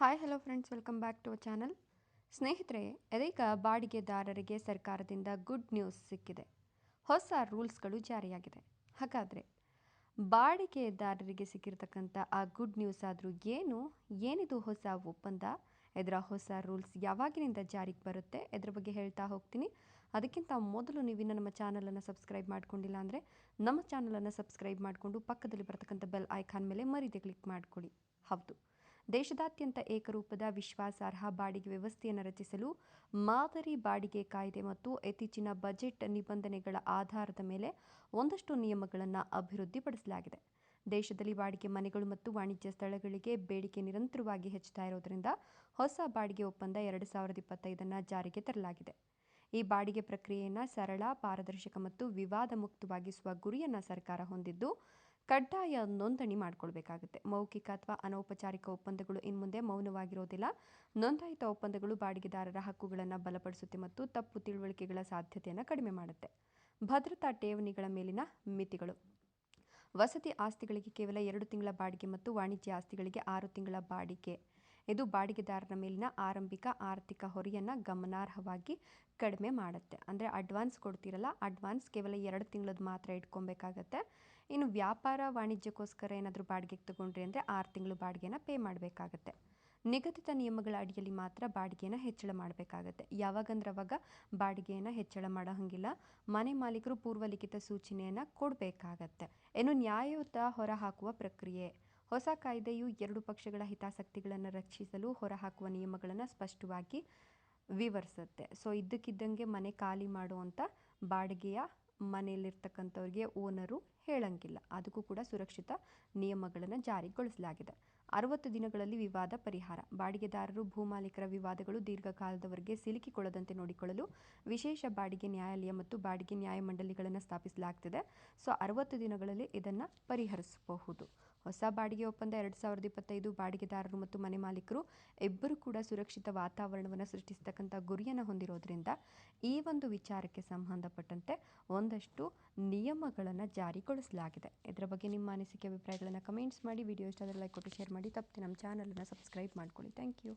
Hi hello friends welcome back to channel ಸ್ನೇಹಿತರೆ ಅದೇಕ ಬಾಡಿಗೆದಾರರಿಗೆ ಸರ್ಕಾರದಿಂದ ಗುಡ್ ನ್ಯೂಸ್ ಸಿಕ್ಕಿದೆ. ಹೊಸ ರೂಲ್ಸ್ಗಳು ಜಾರಿಯಾಗಿದೆ. ಹಾಗಾದರೆ, ಬಾಡಿಗೆದಾರರಿಗೆ ಸಿಕ್ಕಿರ್ತಕ್ಕಂಥ ಆ ಗುಡ್ ನ್ಯೂಸ್ ಆದರೂ ಏನು? ಏನಿದು ಹೊಸ ಒಪ್ಪಂದ? ಇದರ ಹೊಸ ರೂಲ್ಸ್ ಯಾವಾಗಿನಿಂದ ಜಾರಿಗೆ ಬರುತ್ತೆ? ಇದರ ಬಗ್ಗೆ ಹೇಳ್ತಾ ಹೋಗ್ತೀನಿ. ಅದಕ್ಕಿಂತ ಮೊದಲು ನೀವಿನ್ನು ನಮ್ಮ ಚಾನಲನ್ನು ಸಬ್ಸ್ಕ್ರೈಬ್ ಮಾಡ್ಕೊಂಡಿಲ್ಲ ಅಂದರೆ, ನಮ್ಮ ಚಾನಲನ್ನು ಸಬ್ಸ್ಕ್ರೈಬ್ ಮಾಡಿಕೊಂಡು ಪಕ್ಕದಲ್ಲಿ ಬರ್ತಕ್ಕಂಥ ಬೆಲ್ ಐಕಾನ್ ಮೇಲೆ ಮರೀದೆ ಕ್ಲಿಕ್ ಮಾಡಿಕೊಡಿ ಹೌದು. ದೇಶದಾದ್ಯಂತ ಏಕರೂಪದ ವಿಶ್ವಾಸಾರ್ಹ ಬಾಡಿಗೆ ವ್ಯವಸ್ಥೆಯನ್ನು ರಚಿಸಲು ಮಾದರಿ ಬಾಡಿಗೆ ಕಾಯ್ದೆ ಮತ್ತು ಇತ್ತೀಚಿನ ಬಜೆಟ್ ನಿಬಂಧನೆಗಳ ಆಧಾರದ ಮೇಲೆ ಒಂದಷ್ಟು ನಿಯಮಗಳನ್ನು ಅಭಿವೃದ್ಧಿಪಡಿಸಲಾಗಿದೆ. ದೇಶದಲ್ಲಿ ಬಾಡಿಗೆ ಮನೆಗಳು ಮತ್ತು ವಾಣಿಜ್ಯ ಸ್ಥಳಗಳಿಗೆ ಬೇಡಿಕೆ ನಿರಂತರವಾಗಿ ಹೆಚ್ಚುತ್ತಾ ಇರೋದರಿಂದ ಹೊಸ ಬಾಡಿಗೆ ಒಪ್ಪಂದ ಎರಡು ಸಾವಿರದ ಇಪ್ಪತ್ತೈದನ್ನು ಜಾರಿಗೆ ತರಲಾಗಿದೆ. ಈ ಬಾಡಿಗೆ ಪ್ರಕ್ರಿಯೆಯನ್ನು ಸರಳ, ಪಾರದರ್ಶಕ ಮತ್ತು ವಿವಾದ ಮುಕ್ತವಾಗಿಸುವ ಗುರಿಯನ್ನು ಸರ್ಕಾರ ಹೊಂದಿದ್ದು ಕಡ್ಡಾಯ ನೋಂದಣಿ ಮಾಡಿಕೊಳ್ಬೇಕಾಗುತ್ತೆ. ಮೌಖಿಕ ಅಥವಾ ಅನೌಪಚಾರಿಕ ಒಪ್ಪಂದಗಳು ಇನ್ಮುಂದೆ ಮೌನವಾಗಿರೋದಿಲ್ಲ. ನೋಂದಾಯಿತ ಒಪ್ಪಂದಗಳು ಬಾಡಿಗೆದಾರರ ಹಕ್ಕುಗಳನ್ನು ಬಲಪಡಿಸುತ್ತೆ ಮತ್ತು ತಪ್ಪು ತಿಳುವಳಿಕೆಗಳ ಸಾಧ್ಯತೆಯನ್ನು ಕಡಿಮೆ ಮಾಡುತ್ತೆ. ಭದ್ರತಾ ಠೇವಣಿಗಳ ಮೇಲಿನ ಮಿತಿಗಳು. ವಸತಿ ಆಸ್ತಿಗಳಿಗೆ ಕೇವಲ ಎರಡು ತಿಂಗಳ ಬಾಡಿಗೆ ಮತ್ತು ವಾಣಿಜ್ಯ ಆಸ್ತಿಗಳಿಗೆ ಆರು ತಿಂಗಳ ಬಾಡಿಗೆ. ಇದು ಬಾಡಿಗೆದಾರರ ಮೇಲಿನ ಆರಂಭಿಕ ಆರ್ಥಿಕ ಹೊರೆಯನ್ನು ಗಮನಾರ್ಹವಾಗಿ ಕಡಿಮೆ ಮಾಡುತ್ತೆ. ಅಂದರೆ ಅಡ್ವಾನ್ಸ್ ಕೊಡ್ತಿರಲ್ಲ ಅಡ್ವಾನ್ಸ್ ಕೇವಲ ಎರಡು ತಿಂಗಳದ್ದು ಮಾತ್ರ ಇಟ್ಕೊಬೇಕಾಗತ್ತೆ ಇನ್ನು ವ್ಯಾಪಾರ ವಾಣಿಜ್ಯಕ್ಕೋಸ್ಕರ ಏನಾದರೂ ಬಾಡಿಗೆಗೆ ತಗೊಂಡ್ರಿ ಅಂದರೆ ಆರು ತಿಂಗಳು ಬಾಡಿಗೆನ ಪೇ ಮಾಡಬೇಕಾಗತ್ತೆ. ನಿಗದಿತ ನಿಯಮಗಳ ಅಡಿಯಲ್ಲಿ ಮಾತ್ರ ಬಾಡಿಗೆನ ಹೆಚ್ಚಳ ಮಾಡಬೇಕಾಗತ್ತೆ. ಯಾವಾಗಂದ್ರೆ ಅವಾಗ ಬಾಡಿಗೆಯನ್ನು ಹೆಚ್ಚಳ ಮಾಡೋ ಹಾಗಿಲ್ಲ ಮನೆ ಮಾಲೀಕರು ಪೂರ್ವ ಲಿಖಿತ ಸೂಚನೆಯನ್ನು ಕೊಡಬೇಕಾಗತ್ತೆ. ಇನ್ನು ನ್ಯಾಯಯುತ ಹೊರಹಾಕುವ ಪ್ರಕ್ರಿಯೆ. ಹೊಸ ಕಾಯ್ದೆಯು ಎರಡು ಪಕ್ಷಗಳ ಹಿತಾಸಕ್ತಿಗಳನ್ನು ರಕ್ಷಿಸಲು ಹೊರಹಾಕುವ ನಿಯಮಗಳನ್ನು ಸ್ಪಷ್ಟವಾಗಿ ವಿವರಿಸುತ್ತೆ. ಸೊ ಇದ್ದಕ್ಕಿದ್ದಂಗೆ ಮನೆ ಖಾಲಿ ಮಾಡುವಂಥ ಬಾಡಿಗೆಯ ಮನೆಯಲ್ಲಿರ್ತಕ್ಕಂಥವ್ರಿಗೆ ಓನರು ಹೇಳಂಗಿಲ್ಲ. ಅದಕ್ಕೂ ಕೂಡ ಸುರಕ್ಷಿತ ನಿಯಮಗಳನ್ನು ಜಾರಿಗೊಳಿಸಲಾಗಿದೆ. ಅರವತ್ತು ದಿನಗಳಲ್ಲಿ ವಿವಾದ ಪರಿಹಾರ. ಬಾಡಿಗೆದಾರರು, ಭೂಮಾಲೀಕರ ವಿವಾದಗಳು ದೀರ್ಘಕಾಲದವರೆಗೆ ಸಿಲುಕಿಕೊಳ್ಳದಂತೆ ನೋಡಿಕೊಳ್ಳಲು ವಿಶೇಷ ಬಾಡಿಗೆ ನ್ಯಾಯಾಲಯ ಮತ್ತು ಬಾಡಿಗೆ ನ್ಯಾಯಮಂಡಳಿಗಳನ್ನು ಸ್ಥಾಪಿಸಲಾಗ್ತಿದೆ. ಸೊ, ಅರವತ್ತು ದಿನಗಳಲ್ಲಿ ಇದನ್ನು ಪರಿಹರಿಸಬಹುದು. ಹೊಸ ಬಾಡಿಗೆ ಒಪ್ಪಂದ ಎರಡು ಸಾವಿರದ ಇಪ್ಪತ್ತೈದು, ಬಾಡಿಗೆದಾರರು ಮತ್ತು ಮನೆ ಮಾಲೀಕರು ಇಬ್ಬರು ಕೂಡ ಸುರಕ್ಷಿತ ವಾತಾವರಣವನ್ನು ಸೃಷ್ಟಿಸತಕ್ಕಂಥ ಗುರಿಯನ್ನು ಹೊಂದಿರೋದ್ರಿಂದ ಈ ಒಂದು ವಿಚಾರಕ್ಕೆ ಸಂಬಂಧಪಟ್ಟಂತೆ ಒಂದಷ್ಟು ನಿಯಮಗಳನ್ನು ಜಾರಿಗೊಳಿಸಲಾಗಿದೆ. ಇದರ ಬಗ್ಗೆ ನಿಮ್ಮ ಅನಿಸಿಕೆ, ಅಭಿಪ್ರಾಯಗಳನ್ನು ಕಮೆಂಟ್ಸ್ ಮಾಡಿ. ವಿಡಿಯೋ ಇಷ್ಟ ಲೈಕ್ ಕೊಟ್ಟು ಶೇರ್ ಮಾಡಿ ತಪ್ಪದೆ ನಮ್ಮ ಚಾನಲನ್ನು ಸಬ್ಸ್ಕ್ರೈಬ್ ಮಾಡ್ಕೊಳ್ಳಿ. Thank you.